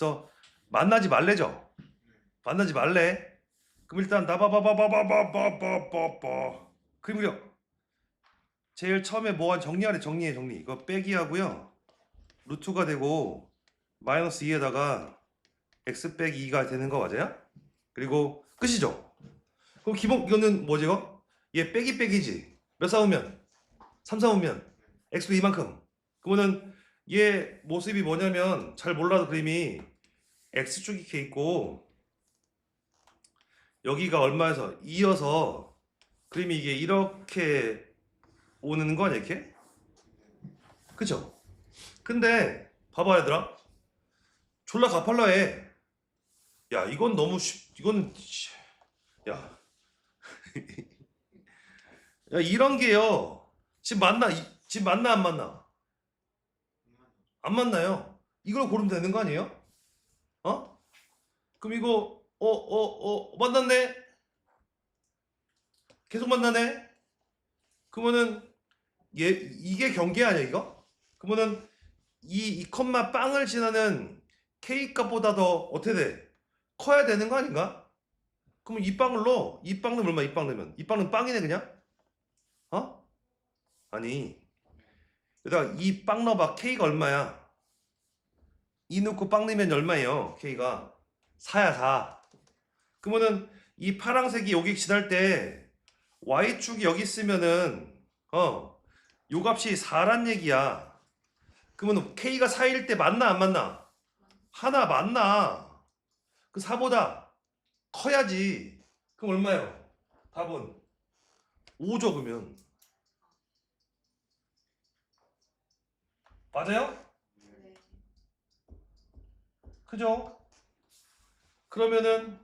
그래서 만나지 말래죠. 만나지 말래. 그럼 일단 나바바바바바바바바바 그려. 제일 처음에 뭐한 정리하래 정리해 정리. 이거 빼기 하고요. 루트가 되고 마이너스 2에다가 x 빼기 2가 되는 거 맞아요? 그리고 끝이죠. 그럼 기본 이거는 뭐지 이거? 얘 빼기 빼기지. 몇 사오면? 3 사오면 x도 이만큼. 그러면은 얘 모습이 뭐냐면 잘 몰라도 그림이 x축이 이렇게 있고 여기가 얼마에서 2여서 그림이 이게 이렇게 오는 거 아니야 이렇게? 그쵸? 근데 봐봐 얘들아 졸라 가팔라해 야 이건 너무 쉽 이건 씨, 야. 야 이런 게요 지금 만나 이- 지금 만나 안 만나 안 만나요 이걸 고르면 되는 거 아니에요? 어? 그럼 이거 어어 어 만났네 계속 만나네 그러면은 얘 이게 경계 아니야 이거? 그러면은 이, 이 컴마 빵을 지나는 K 값보다 더 어떻게 돼? 커야 되는 거 아닌가? 그러면 이 빵을 넣어. 이 빵 넣으면 얼마? 이 빵 넣으면. 이 빵은 빵이네 그냥? 어? 아니. 여기다가 이 빵 넣어봐. K가 얼마야? 이 넣고 빵 넣으면 얼마예요? K가 4야 4. 그러면은 이 파랑색이 여기 지날 때 Y축이 여기 있으면은 어, 요 값이 4란 얘기야. 그러면 K가 4일 때 맞나 안 맞나? 하나 맞나? 그 4보다 커야지. 그럼 얼마예요? 답은 5죠 그러면. 맞아요? 네. 그죠? 그러면은